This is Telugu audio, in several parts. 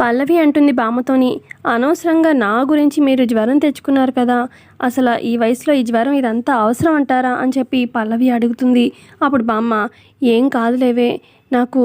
పల్లవి అంటుంది బామ్మతోని అనవసరంగా నా గురించి మీరు జ్వరం తెచ్చుకున్నారు కదా అసలు ఈ వయసులో ఈ జ్వరం ఇదంతా అవసరం అంటారా? అని చెప్పి పల్లవి అడుగుతుంది. అప్పుడు బామ్మ ఏం కాదులేవే నాకు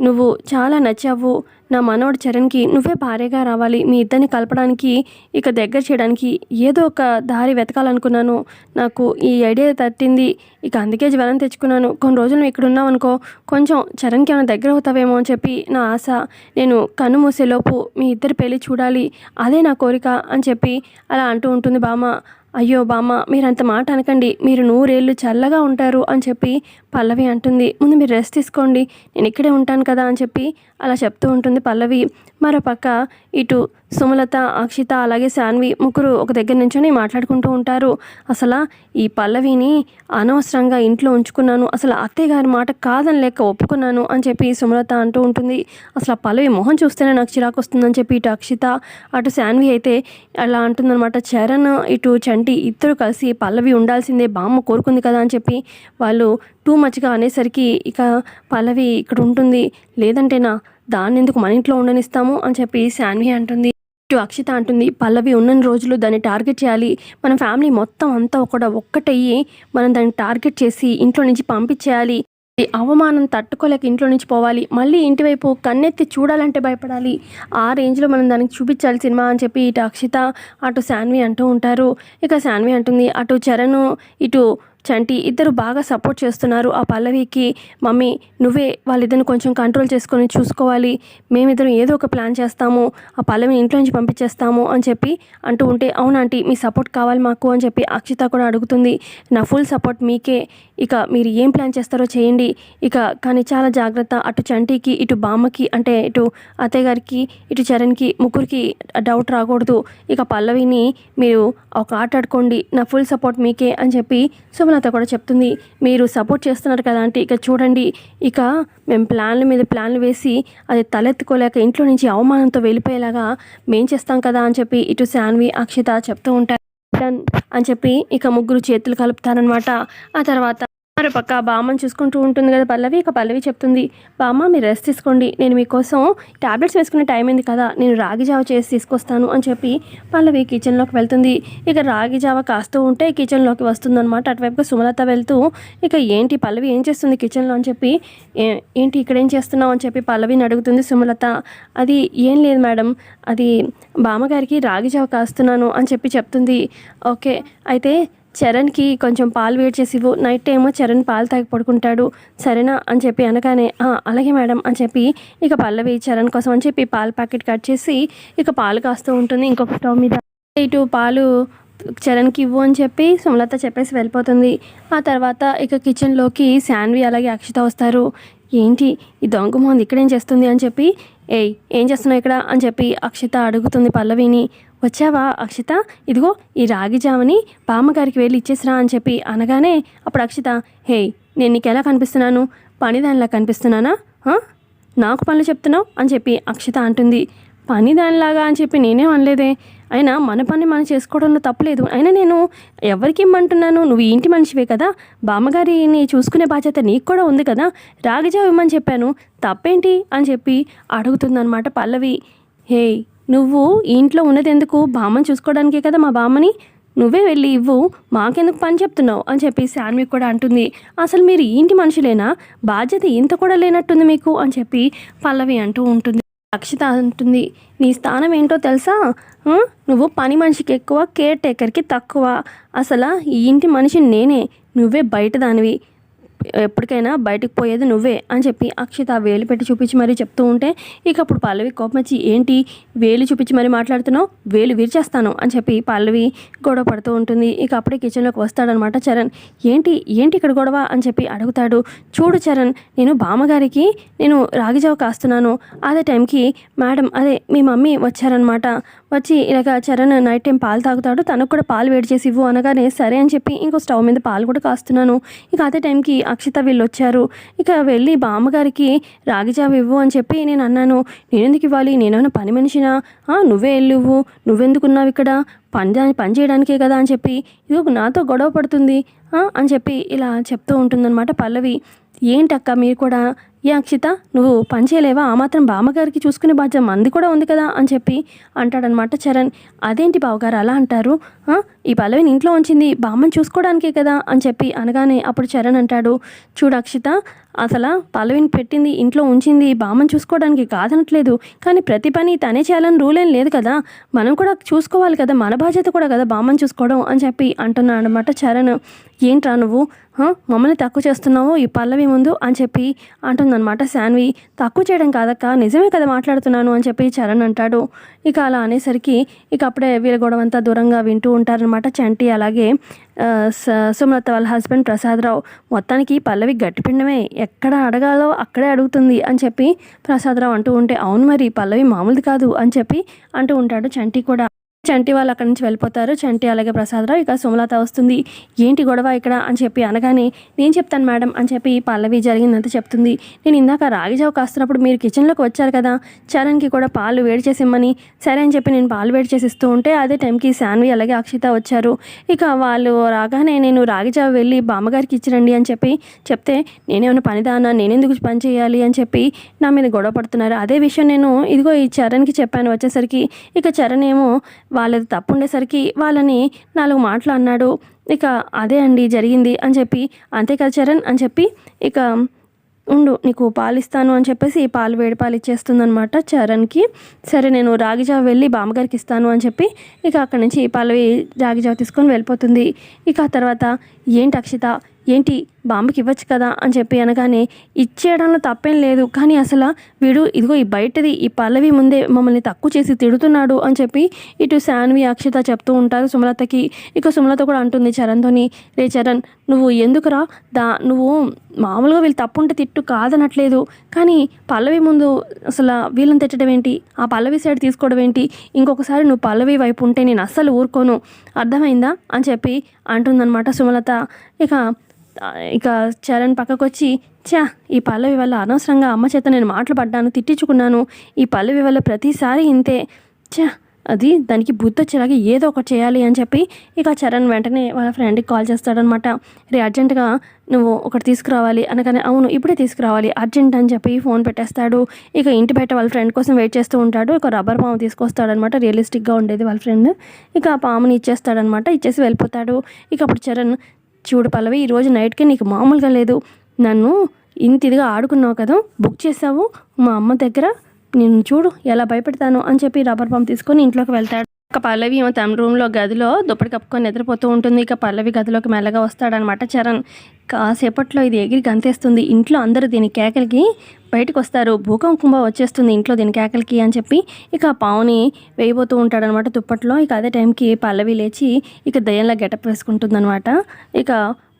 నువ్వు చాలా నచ్చావు. నా మనోడు చరణ్కి నువ్వే భార్యగా రావాలి. మీ ఇద్దరిని కలపడానికి ఇక దగ్గర చేయడానికి ఏదో ఒక దారి వెతకాలనుకున్నాను. నాకు ఈ ఐడియా తట్టింది. ఇక అందుకే జ్వరం తెచ్చుకున్నాను. కొన్ని రోజులు నువ్వు ఇక్కడ ఉన్నావు అనుకో కొంచెం చరణ్కి ఏమైనా దగ్గర అవుతావేమో అని చెప్పి నా ఆశ. నేను కన్ను మూసేలోపు మీ ఇద్దరి పెళ్ళి చూడాలి. అదే నా కోరిక అని చెప్పి అలా అంటూ ఉంటుంది బామ్మ. అయ్యో బామ్మ మీరంత మాట అనకండి. మీరు నూరేళ్ళు చల్లగా ఉంటారు అని చెప్పి పల్లవి అంటుంది. ముందు మీరు రెస్ట్ తీసుకోండి. నేను ఇక్కడే ఉంటాను కదా అని చెప్పి అలా చెప్తూ ఉంటుంది పల్లవి. మరో పక్క ఇటు సుమలత అక్షిత అలాగే శాన్వి ముగ్గురు ఒక దగ్గర నుంచొని మాట్లాడుకుంటూ ఉంటారు. అసలు ఈ పల్లవిని అనవసరంగా ఇంట్లో ఉంచుకున్నాను. అసలు అత్తయ్య గారి మాట కాదని లేక ఒప్పుకున్నాను అని చెప్పి సుమలత అంటూ ఉంటుంది. అసలు ఆ పల్లవి మొహం చూస్తేనే నాకు చిరాకు వస్తుందని చెప్పి ఇటు అక్షిత అటు శాన్వి అయితే అలా అంటుందన్నమాట. చరణ్ ఇటు చంటి ఇద్దరు కలిసి పల్లవి ఉండాల్సిందే బామ్మ కోరుకుంది కదా అని చెప్పి వాళ్ళు టూ మచ్గా అనేసరికి ఇక పల్లవి ఇక్కడ ఉంటుంది లేదంటేనా దాన్ని ఎందుకు మన ఇంట్లో ఉండనిస్తాము అని చెప్పి శాన్వి అంటుంది. ఇటు అక్షిత అంటుంది పల్లవి ఉన్న రోజులు దాన్ని టార్గెట్ చేయాలి మన ఫ్యామిలీ మొత్తం అంతా కూడా ఒక్కటయ్యి మనం దాన్ని టార్గెట్ చేసి ఇంట్లో నుంచి పంపించేయాలి అవమానం తట్టుకోలేక ఇంట్లో నుంచి పోవాలి. మళ్ళీ ఇంటి వైపు కన్నెత్తి చూడాలంటే భయపడాలి. ఆ రేంజ్లో మనం దానికి చూపించాలి సినిమా అని చెప్పి ఇటు అక్షిత అటు శాన్వి అంటూ ఉంటారు. ఇక శాన్వి అంటుంది అటు చరణ్ ఇటు చంటి ఇద్దరు బాగా సపోర్ట్ చేస్తున్నారు. ఆ పల్లవికి మమ్మీ నువ్వే వాళ్ళిద్దరిని కొంచెం కంట్రోల్ చేసుకొని చూసుకోవాలి. మేమిద్దరం ఏదో ఒక ప్లాన్ చేస్తాము. ఆ పల్లవిని ఇంట్లో నుంచి పంపించేస్తాము అని చెప్పి అంటూ ఉంటే అవునాంటీ మీ సపోర్ట్ కావాలి మాకు అని చెప్పి అక్షిత కూడా అడుగుతుంది. నా ఫుల్ సపోర్ట్ మీకే. ఇక మీరు ఏం ప్లాన్ చేస్తారో చేయండి. ఇక కానీ చాలా జాగ్రత్త. అటు చంటికి ఇటు బామ్మకి అంటే ఇటు అత్తయ్య గారికి ఇటు చరణ్కి ముగ్గురికి డౌట్ రాకూడదు. ఇక పల్లవిని మీరు ఒక ఆట ఆడుకోండి. నా ఫుల్ సపోర్ట్ మీకే అని చెప్పి నాతో కూడా చెప్తుంది మీరు సపోర్ట్ చేస్తున్నారు కదా అంటే ఇక చూడండి ఇక మేము ప్లాన్ల మీద ప్లాన్లు వేసి అది తలెత్తుకోలేక ఇంట్లో నుంచి అవమానంతో వెళ్ళిపోయేలాగా మేం చేస్తాం కదా అని చెప్పి ఇటు శాన్వి అక్షిత చెప్తూ ఉంటారు. అని చెప్పి ఇక ముగ్గురు చేతులు కలుపుతారనమాట ఆ తర్వాత మరో పక్క బామ్మని చూసుకుంటూ ఉంటుంది కదా పల్లవి. ఇక పల్లవి చెప్తుంది బామ్మ మీరు రెస్ట్ తీసుకోండి. నేను మీకోసం టాబ్లెట్స్ వేసుకునే టైం అయింది కదా నేను రాగి జావ చేసి తీసుకొస్తాను అని చెప్పి పల్లవి కిచెన్లోకి వెళ్తుంది. ఇక రాగి జావ కాస్తూ ఉంటే కిచెన్లోకి వస్తుందన్నమాట. అటువైపుగా సుమలత వెళ్తూ ఇక ఏంటి పల్లవి ఏం చేస్తుంది కిచెన్లో అని చెప్పి "ఏ- ఏంటి ఇక్కడ ఏం చేస్తున్నావు? అని చెప్పి పల్లవిని అడుగుతుంది సుమలత. అది ఏం లేదు మేడం అది బామ్మగారికి రాగి జావ కాస్తున్నాను అని చెప్పి చెప్తుంది. ఓకే అయితే చరణ్కి కొంచెం పాలు వేడి చేసి ఇవ్వు. నైట్ టైము చరణ్ పాలు తాగి పడుకుంటాడు. సరేనా? అని చెప్పి అనగానే అలాగే మేడం అని చెప్పి ఇక పల్లవి చరణ్ కోసం అని చెప్పి పాల ప్యాకెట్ కట్ చేసి ఇక పాలు కాస్తూ ఉంటుంది. ఇంకొక స్టవ్ మీద. ఇటు పాలు చరణ్కి ఇవ్వు అని చెప్పి సుమలత చెప్పేసి వెళ్ళిపోతుంది. ఆ తర్వాత ఇక కిచెన్లోకి శాన్వి అలాగే అక్షిత వస్తారు. ఏంటి? ఈ దొంగ మొహం ఇక్కడేం చేస్తుంది? అని చెప్పి ఏయ్ ఏం చేస్తున్నావు ఇక్కడ? అని చెప్పి అక్షిత అడుగుతుంది పల్లవిని. వచ్చావా అక్షిత? ఇదిగో ఈ రాగి జామని బామ్మగారికి వెళ్ళి ఇచ్చేసిరా అని చెప్పి అనగానే అప్పుడు అక్షిత హే నేను నీకు ఎలా కనిపిస్తున్నాను? పనిదానిలా కనిపిస్తున్నానా? నాకు పనులు చెప్తున్నావు? అని చెప్పి అక్షిత అంటుంది. పని దానిలాగా అని చెప్పి నేనేం అనలేదే. అయినా మన పని మనం చేసుకోవడంలో తప్పలేదు. అయినా నేను ఎవరికి ఇమ్మంటున్నాను? నువ్వు ఇంటి మనిషివే కదా? బామ్మగారిని చూసుకునే బాధ్యత నీకు కూడా ఉంది కదా? రాగిజావు ఇమ్మని చెప్పాను. తప్పేంటి? అని చెప్పి అడుగుతుందన్నమాట పల్లవి. హే నువ్వు ఇంట్లో ఉన్నది ఎందుకు బామ్మని చూసుకోవడానికే కదా మా బామ్మని? నువ్వే వెళ్ళి ఇవ్వు. మాకెందుకు పని చెప్తున్నావు? అని చెప్పి శాన్వి కూడా అంటుంది. అసలు మీరు ఇంటి మనుషులేనా? బాధ్యత ఇంత కూడా లేనట్టుంది మీకు? అని చెప్పి పల్లవి అంటూ ఉంటుంది. అక్షిత అంటుంది. నీ స్థానం ఏంటో తెలుసా? నువ్వు పని మనిషికి ఎక్కువ కేర్ టేకర్కి తక్కువ. అసలు ఈ ఇంటి మనిషి నేనే. నువ్వే బయట దానివి ఎప్పటికైనా బయటకు పోయేది నువ్వే అని చెప్పి అక్షిత వేలు పెట్టి చూపించి మరీ చెప్తూ ఉంటే ఇక అప్పుడు పల్లవి కోపం వచ్చి ఏంటి? వేలు చూపించి మరీ మాట్లాడుతున్నావు? వేలు విరిచేస్తాను అని చెప్పి పల్లవి గొడవ పడుతూ ఉంటుంది. ఇక అప్పుడే కిచెన్లోకి వస్తాడనమాట చరణ్. ఏంటి? ఏంటి ఇక్కడ గొడవ? అని చెప్పి అడుగుతాడు. చూడు చరణ్ నేను బామ్మగారికి నేను రాగిజావ కాస్తున్నాను. అదే టైంకి మేడం అదే మీ మమ్మీ వచ్చారనమాట. వచ్చి ఇలాగ చరణ్ నైట్ టైం పాలు తాగుతాడు. తనకు కూడా పాలు వేడి చేసి ఇవ్వు అనగానే సరే అని చెప్పి ఇంకో స్టవ్ మీద పాలు కూడా కాస్తున్నాను. ఇక అదే టైంకి అక్షిత వీళ్ళు వచ్చారు ఇక వెళ్ళి బామ్మగారికి రాగిజావ ఇవ్వు అని చెప్పి నేను అన్నాను నేనెందుకు ఇవ్వాలి? నేనేమైనా పని మనిషినా? ఆ, నువ్వే వెళ్ళివ్వు. నువ్వెందుకున్నావు ఇక్కడ? పని పని చేయడానికే కదా అని చెప్పి ఇది నాతో గొడవ పడుతుంది. అని చెప్పి ఇలా చెప్తూ ఉంటుందన్నమాట పల్లవి. ఏంటక్క మీరు కూడా? ఏ అక్షిత నువ్వు పని చేయలేవా? ఆ మాత్రం బామ్మగారికి చూసుకునే బాధ్యత మంది కూడా ఉంది కదా అని చెప్పి అంటాడనమాట చరణ్. అదేంటి బావగారు అలా అంటారు? ఈ పల్లవిని ఇంట్లో ఉంచింది బామ్మని చూసుకోవడానికే కదా అని చెప్పి అనగానే అప్పుడు చరణ్ అంటాడు. చూడు అక్షిత అసలు పల్లవిని పెట్టింది ఇంట్లో ఉంచింది బామ్మని చూసుకోవడానికి కాదనట్లేదు. కానీ ప్రతి పని తనే చేయాలని రూల్ ఏం లేదు కదా. మనం కూడా చూసుకోవాలి కదా మన బాధ్యత కూడా కదా బామ్మని చూసుకోవడం అని చెప్పి అంటున్నాను అనమాట చరణ్. ఏంట్రా నువ్వు? మమ్మల్ని తక్కువ చేస్తున్నావు ఈ పల్లవి ముందు అని చెప్పి అంటుందన్నమాట శాన్వి. తక్కువ చేయడం కాదక్క నిజమే కదా మాట్లాడుతున్నాను అని చెప్పి చరణ్ అంటాడు. ఇక అలా అనేసరికి ఇక అప్పుడే వీళ్ళ గొడవ అంతా దూరంగా వింటూ ఉంటారనమాట చంటి. అలాగే సుమలత వాళ్ళ హస్బెండ్ ప్రసాదరావు. మొత్తానికి పల్లవి గట్టిపిండమే. ఎక్కడ అడగాలో అక్కడే అడుగుతుంది అని చెప్పి ప్రసాదరావు అంటూ ఉంటే అవును మరి పల్లవి మామూలుది కాదు అని చెప్పి అంటూ ఉంటాడు చంటి కూడా. చంటి వాళ్ళు అక్కడి నుంచి వెళ్ళిపోతారు. చంటి అలాగే ప్రసాదరావు ఇక సుమలత వస్తుంది. ఏంటి గొడవ ఇక్కడ? అని చెప్పి అనగానే నేను చెప్తాను మేడం అని చెప్పి పల్లవి జరిగిందంతా చెప్తుంది. నేను ఇందాక రాగి జావ కాస్తున్నప్పుడు మీరు కిచెన్లోకి వచ్చారు కదా చరణ్కి కూడా పాలు వేడి చేసి ఇమ్మని సరే అని చెప్పి నేను పాలు వేడి చేసి ఇస్తూ ఉంటే అదే టైంకి శాన్వి అలాగే అక్షిత వచ్చారు. ఇక వాళ్ళు రాగానే నేను రాగి జావ వెళ్ళి బామ్మగారికి ఇచ్చిరండి అని చెప్పి చెప్తే నేనేమైనా పనిదానా? నేనెందుకు పని చేయాలి? అని చెప్పి నా మీద గొడవ పడుతున్నారు. అదే విషయం నేను ఇదిగో ఈ చరణ్కి చెప్పాను వచ్చేసరికి ఇక చరణ్ ఏమో వాళ్ళది తప్పు ఉండేసరికి వాళ్ళని నాలుగు మాటలు అన్నాడు. ఇక అదే అండి జరిగింది అని చెప్పి అంతే కదా చరణ్ అని చెప్పి ఇక ఉండు నీకు పాలు ఇస్తాను అని చెప్పేసి ఈ పాలు వేడి పాలు ఇచ్చేస్తుందనమాట చరణ్కి. సరే నేను రాగిజావ వెళ్ళి బామ్మగారికి ఇస్తాను అని చెప్పి ఇక అక్కడి నుంచి ఈ పాలు రాగిజావ తీసుకొని వెళ్ళిపోతుంది. ఇక ఆ తర్వాత ఏంటి అక్షిత? ఏంటి? బాంబుకి ఇవ్వచ్చు కదా? అని చెప్పి అనగానే ఇచ్చేయడంలో తప్పేం లేదు. కానీ అసలు వీడు ఇదిగో ఈ బయటది ఈ పల్లవి ముందే మమ్మల్ని తక్కువ చేసి తిడుతున్నాడు అని చెప్పి ఇటు శాన్వి అక్షిత చెప్తూ ఉంటారు సుమలతకి. ఇక సుమలత కూడా అంటుంది చరణ్తోని రే చరణ్ నువ్వు ఎందుకురా? దా నువ్వు మామూలుగా వీళ్ళు తప్పు ఉంటే తిట్టు కాదనట్లేదు. కానీ పల్లవి ముందు అసలు వీళ్ళని తిట్టడం ఏంటి? ఆ పల్లవి సైడ్ తీసుకోవడం ఏంటి? ఇంకొకసారి నువ్వు పల్లవి వైపు ఉంటే నేను అస్సలు ఊరుకోను. అర్థమైందా? అని చెప్పి అంటుందన్నమాట సుమలత. ఇక ఇక చరణ్ పక్కకు వచ్చి చా ఈ పల్లవి వల్ల అనవసరంగా అమ్మ చేత నేను మాటలు పడ్డాను తిట్టించుకున్నాను. ఈ పల్లవి వల్ల ప్రతిసారి ఇంతే. చా అది దానికి బుద్ధి వచ్చేలాగా ఏదో ఒకటి చేయాలి అని చెప్పి ఇక చరణ్ వెంటనే వాళ్ళ ఫ్రెండ్కి కాల్ చేస్తాడనమాట రే అర్జెంటుగా నువ్వు ఒకటి తీసుకురావాలి అనగానే అవును ఇప్పుడే తీసుకురావాలి అర్జెంట్ అని చెప్పి ఫోన్ పెట్టేస్తాడు. ఇక ఇంటి బయట వాళ్ళ ఫ్రెండ్ కోసం వెయిట్ చేస్తూ ఉంటాడు. ఒక రబ్బర్ పాము తీసుకొస్తాడనమాట రియలిస్టిక్గా ఉండేది వాళ్ళ ఫ్రెండ్ ఇక ఆ పాముని ఇచ్చేస్తాడనమాట ఇచ్చేసి వెళ్ళిపోతాడు. ఇక అప్పుడు చరణ్ చూడు పల్లవి ఈరోజు నైట్కి నీకు మామూలుగా లేదు. నన్ను ఇంత ఇదిగా ఆడుకున్నావు కదా బుక్ చేసావు మా అమ్మ దగ్గర. నేను చూడు ఎలా భయపెడతాను అని చెప్పి రబ్బర్ పంప్ తీసుకొని ఇంట్లోకి వెళ్తాడు. ఇక పల్లవి ఏమో తమ రూమ్లో గదిలో దుప్పటి కప్పుకొని నిద్రపోతూ ఉంటుంది. ఇక పల్లవి గదిలోకి మెల్లగా వస్తాడనమాట చరణ్. కాసేపట్లో ఇది ఎగిరి గంతేస్తుంది. ఇంట్లో అందరూ దీని కేకలకి బయటకు వస్తారు భూకంపం వచ్చేస్తుంది ఇంట్లో దీనికి ఆకలికి అని చెప్పి ఇక పావుని వేయబోతూ ఉంటాడనమాట దుప్పట్లో. ఇక అదే టైంకి పల్లవి లేచి ఇక దయ్యంలా గెటప్ వేసుకుంటుందనమాట. ఇక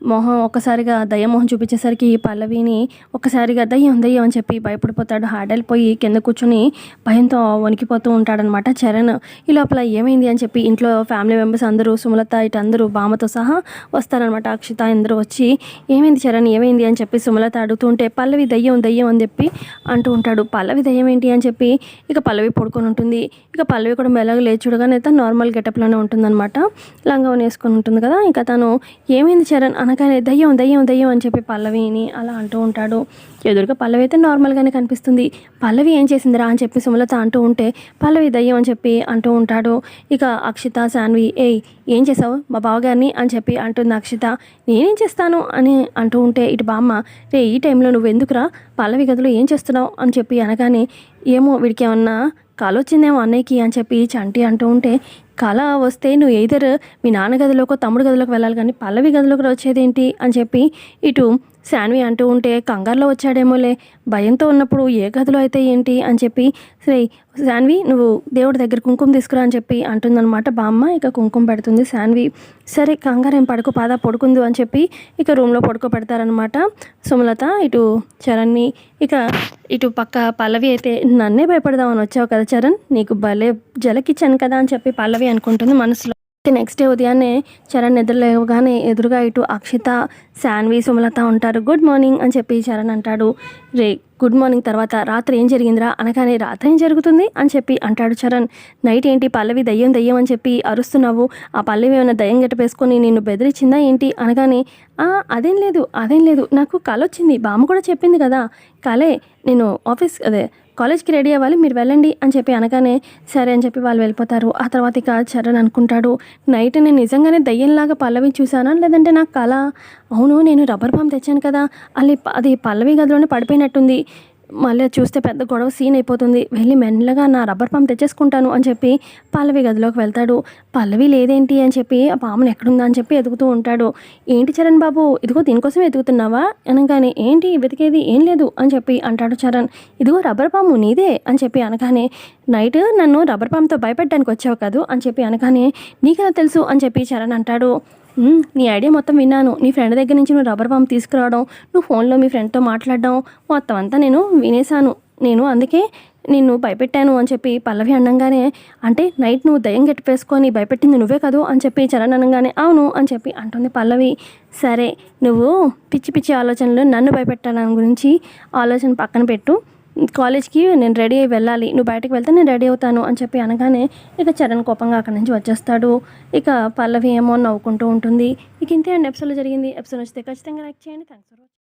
మొహం ఒక్కసారిగా దయ్యం మొహం చూపించేసరికి పల్లవిని ఒక్కసారిగా దయ్యం దయ్యం అని చెప్పి భయపడిపోతాడు. హాడలిపోయి కింద కూర్చొని భయంతో వణికిపోతూ ఉంటాడనమాట చరణ్. ఈ లోపల ఏమైంది అని చెప్పి ఇంట్లో ఫ్యామిలీ మెంబర్స్ అందరూ సుమలత ఇటు అందరూ బామతో సహా వస్తారనమాట. అక్షిత అందరూ వచ్చి ఏమైంది చరణ్? ఏమైంది? అని చెప్పి సుమలత అడుగుతుంటే పల్లవి దయ్యం దయ్యం అని చెప్పి అంటూ ఉంటాడు. పల్లవి దయ్యం ఏంటి? అని చెప్పి ఇక పల్లవి పడుకొని ఉంటుంది. ఇక పల్లవి కూడా మెల్లగా లేచుడుగానే తను నార్మల్ గెటప్లోనే ఉంటుందన్నమాట. లంగా వేసుకొని ఉంటుంది కదా. ఇంకా తను ఏమైంది చరణ్? అనగానే దయ్యం దయ్యం దయ్యం అని చెప్పి పల్లవిని అలా అంటూ ఉంటాడు. ఎదురుగా పల్లవి అయితే నార్మల్గానే కనిపిస్తుంది. పల్లవి ఏం చేసిందిరా అని చెప్పి సుమలత అంటూ ఉంటే పల్లవి దయ్యం అని చెప్పి అంటూ ఉంటాడు. ఇక అక్షిత శాన్వి ఏయ్ ఏం చేసావు? మా బావగారిని అని చెప్పి అంటుంది అక్షిత. నేనేం చేస్తాను? అని అంటూ ఉంటే ఇటు బామ్మ రే ఈ టైంలో నువ్వు ఎందుకురా? పల్లవి గదిలో ఏం చేస్తున్నావు? అని చెప్పి అనగానే ఏమో వీడికి ఏమన్నా కళ వచ్చిందేమో అన్నయ్యకి అని చెప్పి చంటి అంటూ ఉంటే కళ వస్తే నువ్వు ఎయిదర్ మీ నాన్న గదిలోకో తమ్ముడు గదిలోకి వెళ్ళాలి కానీ పల్లవి గదిలోకి వచ్చేదేంటి? అని చెప్పి ఇటు శాన్వి అంటూ ఉంటే కంగారులో వచ్చాడేమోలే. భయంతో ఉన్నప్పుడు ఏ గదిలో అయితే ఏంటి అని చెప్పి సరే శాన్వి నువ్వు దేవుడి దగ్గర కుంకుమ తీసుకురా అని చెప్పి అంటుందన్నమాట. బామ్మ ఇక కుంకుమ పెడుతుంది శాన్వి. సరే కంగారు ఏం పడుకో పాద పడుకుందు అని చెప్పి ఇక రూమ్లో పడుకో పెడతారనమాట సుమలత ఇటు చరణ్ని ఇక ఇటు పక్క పల్లవి అయితే నన్నే భయపడదామని వచ్చావు కదా చరణ్? నీకు భలే జలకిచ్చాను కదా అని చెప్పి పల్లవి అనుకుంటుంది మనసులో. నెక్స్ట్ డే ఉదయాన్నే చరణ్ నిద్ర లేవగానే ఎదురుగా ఇటు అక్షిత శాన్వి సుమలత ఉంటారు. గుడ్ మార్నింగ్ అని చెప్పి చరణ్ అంటాడు. రే గుడ్ మార్నింగ్ తర్వాత రాత్రి ఏం జరిగిందిరా? అనగానే రాత్రి ఏం జరుగుతుంది? అని చెప్పి అంటాడు చరణ్. నైట్ ఏంటి? పల్లవి దయ్యం దయ్యం అని చెప్పి అరుస్తున్నావు. ఆ పల్లవి ఏమైనా దయ్యం గట్టపేసుకొని నిన్ను బెదిరించిందా ఏంటి? అనగానే అదేం లేదు అదేం లేదు. నాకు కళ వచ్చింది బామ్మ కూడా చెప్పింది కదా. కలే నేను ఆఫీస్ అదే కాలేజ్కి రెడీ అవ్వాలి మీరు వెళ్ళండి అని చెప్పి అనగానే సరే అని చెప్పి వాళ్ళు వెళ్ళిపోతారు. ఆ తర్వాత ఇక చరణ్ అనుకుంటాడు నైట్ నేను నిజంగానే దయ్యంలాగా పల్లవి చూశానా? లేదంటే నాకు కళ? అవును నేను రబ్బర్ బామ్ తెచ్చాను కదా అది అది పల్లవి గదిలోనే పడిపోయినట్టుంది. మళ్ళీ చూస్తే పెద్ద గొడవ సీన్ అయిపోతుంది. వెళ్ళి మెల్లగా నా రబ్బర్ పాము తెచ్చేసుకుంటాను అని చెప్పి పల్లవి గదిలోకి వెళ్తాడు. పల్లవి లేదేంటి? అని చెప్పి ఆ పామును ఎక్కడుందా? అని చెప్పి ఎదుగుతూ ఉంటాడు. ఏంటి చరణ్ బాబు? ఇదిగో దీనికోసం ఎదుగుతున్నావా? అనగానే ఏంటి? వెతికేది ఏం లేదు? అని చెప్పి అంటాడు చరణ్. ఇదిగో రబ్బర్ పాము నీదే? అని చెప్పి అనగానే నైట్ నన్ను రబ్బర్ పామ్తో భయపెట్టడానికి వచ్చావు కదూ? అని చెప్పి అనగానే నీకెలా తెలుసు? అని చెప్పి చరణ్ అంటాడు. నీ ఐడియా మొత్తం విన్నాను. నీ ఫ్రెండ్ దగ్గర నుంచి నువ్వు రబ్బర్ బాంబ్ తీసుకురావడం నువ్వు ఫోన్లో మీ ఫ్రెండ్తో మాట్లాడడం మొత్తం అంతా నేను వినేశాను. నేను అందుకే నిన్ను భయపెట్టాను అని చెప్పి పల్లవి అనగానే అంటే నైట్ నువ్వు దయ్యం గట్టిపేసుకొని భయపెట్టింది నువ్వే కదూ? అని చెప్పి చరణ్ అనగానే అవును అని చెప్పి అంటుంది పల్లవి. సరే నువ్వు పిచ్చి పిచ్చి ఆలోచనలు నన్ను భయపెట్టాలని గురించి ఆలోచన పక్కన పెట్టు. కాలేజ్కి నేను రెడీ అయ్యి వెళ్ళాలి. నువ్వు బయటకు వెళ్తే నేను రెడీ అవుతాను అని చెప్పి అనగానే ఇక చరణ్ కోపంగా అక్కడి నుంచి వచ్చేస్తాడు. ఇక పల్లవి ఏమో నవ్వుకుంటూ ఉంటుంది. ఇక ఇంతే అండి. ఎపిసోడ్లో జరిగింది. ఎపిసోడ్ నచ్చితే ఖచ్చితంగా లైక్ చేయండి. Thanks for